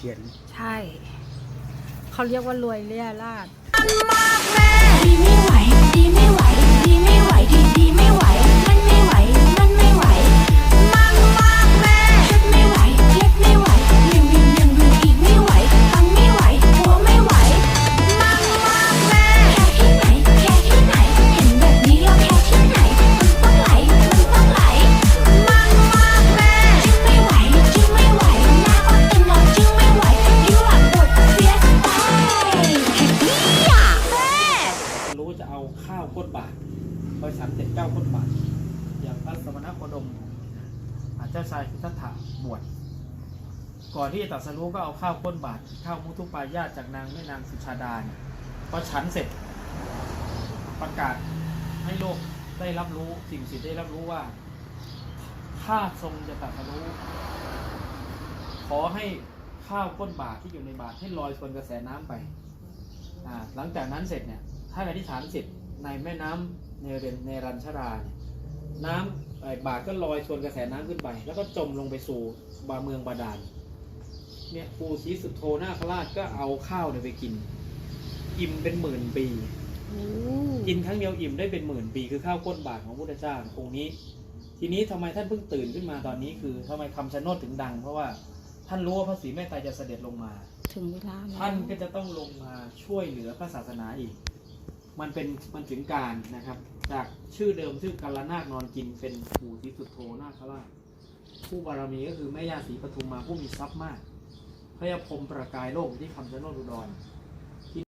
ขียน ใช่ เขาเรียกว่ารวยเลี่ยราด จะเอาข้าวก้นบาทไปฉันเจ็ดเก้าก้นบาทอย่างพระสมณโคดมอาเจ้าชายสิทธัตถะบวชก่อนที่จะตรัสรู้ก็เอาข้าวก้นบาทข้าวมุทุปายาตจากนางแม่นางสุชาดาเนี่ยพอฉันเสร็จประกาศให้โลกได้รับรู้สิ่งสิทธิ์ได้รับรู้ว่า ถ้าทรงจะตรัสรู้ขอให้ข้าวก้นบาทที่อยู่ในบาทให้ลอยชนกระแสน้ำไปอ่าหลังจากนั้นเสร็จเนี่ย ถ้าอธิษฐานเสร็จในแม่น้ำเนเรนเนรัญชราเนี่ยน้ำไอ้บาทก็ลอยชวนกระแสน้ำขึ้นไป แล้วก็จมลงไปสู่บาเมืองบาดาลเนี่ยปู่ศรีสุโธนาคราชก็เอาข้าวเนี่ยไปกิน อิ่มเป็นหมื่นปีกินครั้งเดียวอิ่มได้เป็นหมื่นปี คือข้าวก้นบาทของพระพุทธเจ้าองค์นี้ ทีนี้ทำไมท่านเพิ่งตื่นขึ้นมาตอนนี้คือทำไมคำชะโนดถึงดัง เพราะว่าท่านรู้ว่าพระศรีแม่ไตรจะเสด็จลงมา ถึงเวลาแล้วท่านก็จะต้องลงมาช่วยเหลือพระศาสนาอีก มันเป็นมันถึงการนะครับ จากชื่อเดิมชื่อกาลนาคนอนกินเป็นปู่ศรีสุโธนาคราชผู้บารมีก็คือแม่ย่าศรีปทุมมาผู้มีทรัพย์มากพระยาพรมประกายโลกที่คำชะโนดอุดร